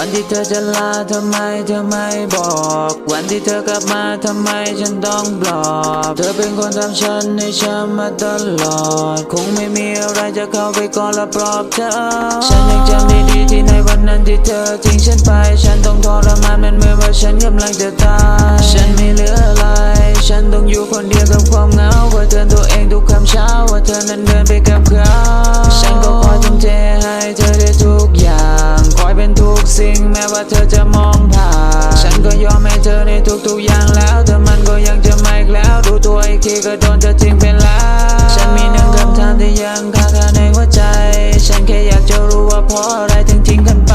วันที่เธอจะลาทำไมเธอไม่บอก วันที่เธอกลับมาทำไมฉันต้องปลอกเธอเป็นคนทำฉันให้ช้ำมาตลอด คงไม่มีอะไรจะเข้าไปก่อนและปลอบเธอ ฉันยังจำได้ดีที่ในวันนั้นที่เธอทิ้งฉันไป ฉันต้องทรมานมันเหมือนว่าฉันกำลังจะตายฉัน เธอจะมองผ่าน ฉันก็ยอมให้เธอในทุกๆอย่างแล้วแต่มันก็ยังจะไม่แล้วดูตัวอีกทีก็โดนจะทิ้งไปแล้ว ฉันมีหนึ่งคำถามที่ยังคาคาในหัวใจ ฉันแค่อยากจะรู้ว่าเพราะอะไรถึงทิ้งกันไป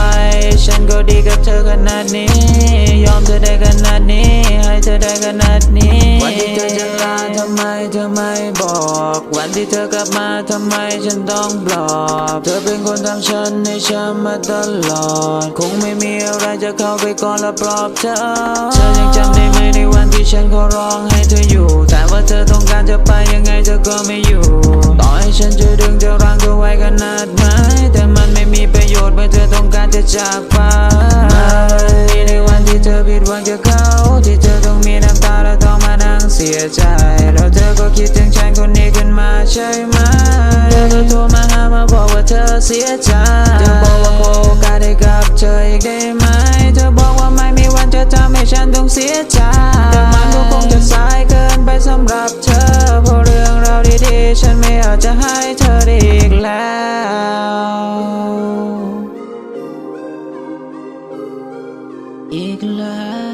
ฉันก็ดีกับเธอขนาดนี้ ยอมเธอได้ขนาดนี้ ให้เธอได้ขนาดนี้ วันที่เธอจะ วันที่เธอกลับมาทำไมฉันต้องบล็อกเธอเป็นคนทำฉันให้ช้ำมาตลอด คงไม่มีอะไรจะเข้าไปก่อนและปลอบเธอเธอยังจำได้ไหมในวันที่ฉันขอร้องให้เธออยู่ แต่ว่าเธอต้องการจะไปยังไงเธอก็ไม่อยู่ ต่อให้ฉันจะดึงจะรั้งเธอไว้ขนาดไหนแต่มันไม่มีประโยชน์เมื่อเธอต้องการจะจากไปมาวันนี้ในวันที่เธอผิดหวังจากเขาที่เธอต้องมีน้ำตาและต้องมานั่งเสียใจ เธอเสียใจเธอบอกว่าขอโอกาสให้กลับเธออีกได้ไหม เธอบอกว่าไม่มีวันจะทำให้ฉันต้องเสียใจแต่มันก็คงจะสายเกินไปสำหรับเธอเพราะเรื่องราวดีๆ ฉันไม่อาจจะให้เธอได้อีกแล้วอีกแล้ว